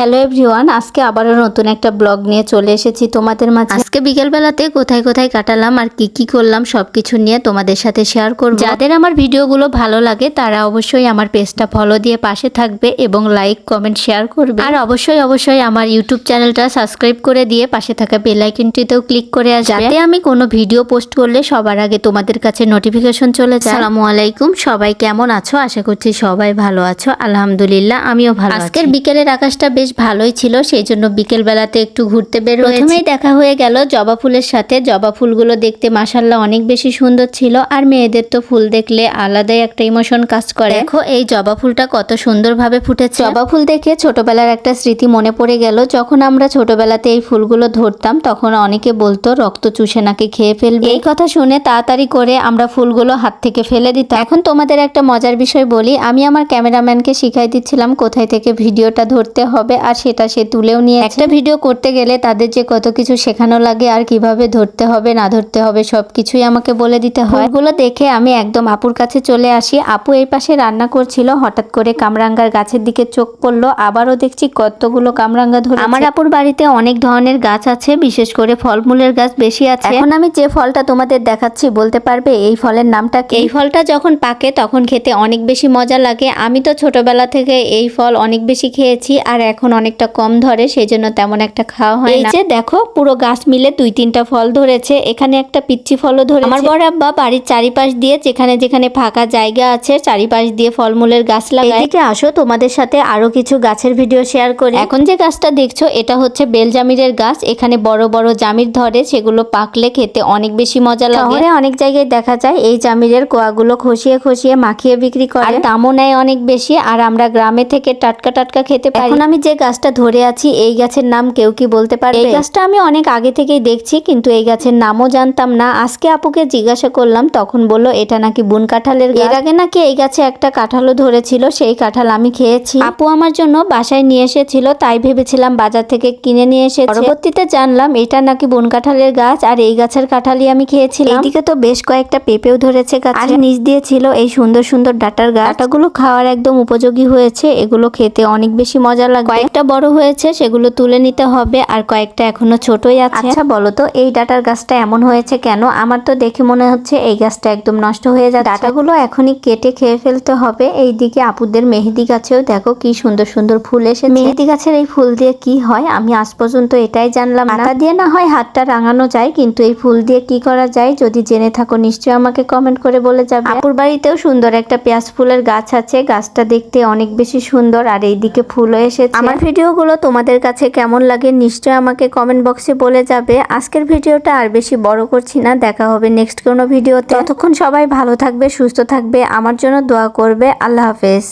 Hello everyone আজকে আবারও নতুন একটা ব্লগ নিয়ে চলে এসেছি তোমাদের মাঝে। আজকে বিকেলবেলাতে কোথায় কোথায় কাটালাম আর কি কি করলাম সব কিছু নিয়ে তোমাদের সাথে শেয়ার করব। যাদের আমার ভিডিওগুলো ভালো লাগে তারা অবশ্যই আমার পেজটা ফলো দিয়ে পাশে থাকবে এবং লাইক কমেন্ট শেয়ার করবে। আর অবশ্যই অবশ্যই আমার ইউটিউব চ্যানেলটা সাবস্ক্রাইব করে দিয়ে পাশে থাকা বেল আইকনটিতেও ক্লিক করে আসবে। যাতে আমি কোনো ভিডিও পোস্ট করলে সবার আগে তোমাদের কাছে নোটিফিকেশন চলে যায়। আসসালামু আলাইকুম সবাই কেমন আছো? আশা করছি সবাই ভালো আছো। আলহামদুলিল্লাহ আমিও ভালো আজকের বিকেলের আকাশটা বেশ ভালোই ছিল, সেই জন্য বিকেল বেলাতে একটু ঘুরতে বের প্রথমেই দেখা হয়ে গেল জবা ফুলের সাথে। জবা ফুলগুলো দেখতে মাসাল্লাহ অনেক বেশি সুন্দর ছিল, আর মেয়েদের তো ফুল দেখলে আলাদাই একটা ইমোশন কাজ করে। দেখো, এই জবা ফুলটা কত সুন্দরভাবে ফুটেছে। জবা ফুল দেখে ছোটবেলার একটা স্মৃতি মনে পড়ে গেল। যখন আমরা ছোটবেলাতে এই ফুলগুলো ধরতাম, তখন অনেকে বলতো, রক্ত চুষে নাকি খেয়ে ফেলবে? এই কথা শুনে তাড়াতাড়ি করে আমরা ফুলগুলো হাত থেকে ফেলে দিতাম। এখন তোমাদের একটা মজার বিষয় বলি। আমি আমার ক্যামেরাম্যানকে শিখাই দিচ্ছিলাম কোথায় থেকে ভিডিওটা ধরতে হবে। আর সেটা সে তুলেও নিয়ে একটা ভিডিও করতে গেলে তাদের যে কত কিছু শেখানো লাগে আর কীভাবে ধরতে হবে, না ধরতে হবে সব কিছুই আমাকে বলে দিতে হয়। ওগুলো দেখে আমি একদম আপুর কাছে চলে আসি। আপু এই পাশে রান্না করছিল, হঠাৎ করে কামরাঙ্গার গাছের দিকে চোখ পড়ল। আবারও দেখছি কতগুলো কামরাঙ্গা ধরে আমার আপুর বাড়িতে অনেক ধরনের গাছ আছে, বিশেষ করে ফলমূলের গাছ বেশি আছে। এখন আমি যে ফলটা তোমাদের দেখাচ্ছি, বলতে পারবে এই ফলের নামটা এই ফলটা যখন পাকে তখন খেতে অনেক বেশি মজা লাগে। আমি তো ছোটবেলা থেকে এই ফল অনেক বেশি খেয়েছি, আর এখন অনেকটা কম ধরে সেই জন্য তেমন একটা খাওয়া হয় এই যে দেখো পুরো গাছ মিলে দুই তিনটা ফল ধরেছে। এখানে একটা পিচ্ছি ফলও ধরে আমার বড় আব্বা বাড়ির চারিপাশ দিয়ে যেখানে যেখানে ফাঁকা জায়গা আছে চারিপাশ দিয়ে ফলমূলের গাছ লাগায়। এদিকে আসো তোমাদের সাথে আরও কিছু গাছের ভিডিও শেয়ার করি। এখন যে গাছটা দেখছ এটা হচ্ছে বেলজামিরের গাছ। এখানে বড় বড় জামির ধরে সেগুলো পাকলে খেতে অনেক বেশি মজা লাগে। অনেক জায়গায় দেখা যায় এই জামিরের কোয়াগুলো খসিয়ে খসিয়ে মাখিয়ে বিক্রি করে। দামও নেয় অনেক বেশি আর আমরা গ্রামে থেকে টাটকা টাটকা খেতে পারি। এখন আমি যে গাছটা ধরে আছি এই গাছের নাম কেউ কি বলতে পারে এই গাছটা আমি অনেক আগে থেকেই দেখছি কিন্তু এই গাছের নামও জানতাম না। আজকে আপুকে জিজ্ঞাসা করলাম তখন বলল এটা নাকি বুন কাঁঠালের গাছ। এর আগে নাকি এই গাছে একটা কাঁঠালও ধরেছিল সেই কাঁঠাল আমি খেয়েছি। আপু আমার জন্য বাসায় নিয়ে এসেছিল তাই ভেবেছিলাম বাজার থেকে কিনে নিয়ে এসে পরবর্তীতে জানলাম এটা নাকি বন কাঁঠালের গাছ? আর এই গাছের কাঁঠালই আমি খেয়েছিলাম। এদিকে তো বেশ কয়েকটা পেঁপেও ধরেছে গাছে। আর নিচ দিয়ে ছিল এই সুন্দর সুন্দর ডাটার গাছ। ডাটাগুলো খাওয়ার একদম উপযোগী হয়েছে এগুলো খেতে অনেক বেশি মজা লাগে কয়েকটা বড় হয়েছে সেগুলো তুলে নিতে হবে। আর কয়েকটা এখনও ছোটই আছে। আচ্ছা বলো তো এই ডাটার গাছটা এমন হয়েছে কেন? আমার তো দেখে মনে হচ্ছে এই গাছটা একদম নষ্ট হয়ে যাচ্ছে। ডাটাগুলো এখনই কেটে খেয়ে ফেলতে হবে। এই দিকে আপুদের মেহেদি গাছেও দেখো কি সুন্দর সুন্দর ফুল এসেছে। মেহেদি গাছের এই ফুল দিয়ে কি হয়? আমি আজ পর্যন্ত এটাই জানলাম না। পাতা দিয়ে না হয় হাতটা রাঙানো যায় কিন্তু এই ফুল দিয়ে কি করা যায়? যদি জেনে থাকো নিশ্চয়ই আমাকে কমেন্ট করে বলে যাবে। আপুর বাড়িতেও সুন্দর একটা পেঁয়াজ ফুলের গাছ আছে। গাছটা দেখতে অনেক বেশি সুন্দর আর এইদিকে ফুলও এসেছে। আমার ভিডিওগুলো তোমাদের কাছে কেমন লাগে নিশ্চয় আমাকে কমেন্ট বক্সে বলে যাবে। আজকের ভিডিওটা আর বেশি বড় করছি না, দেখা হবে নেক্সট কোনো ভিডিওতে। ততক্ষণ সবাই ভালো থাকবে, সুস্থ থাকবে, আমার জন্য দোয়া করবে, আল্লাহ হাফেজ।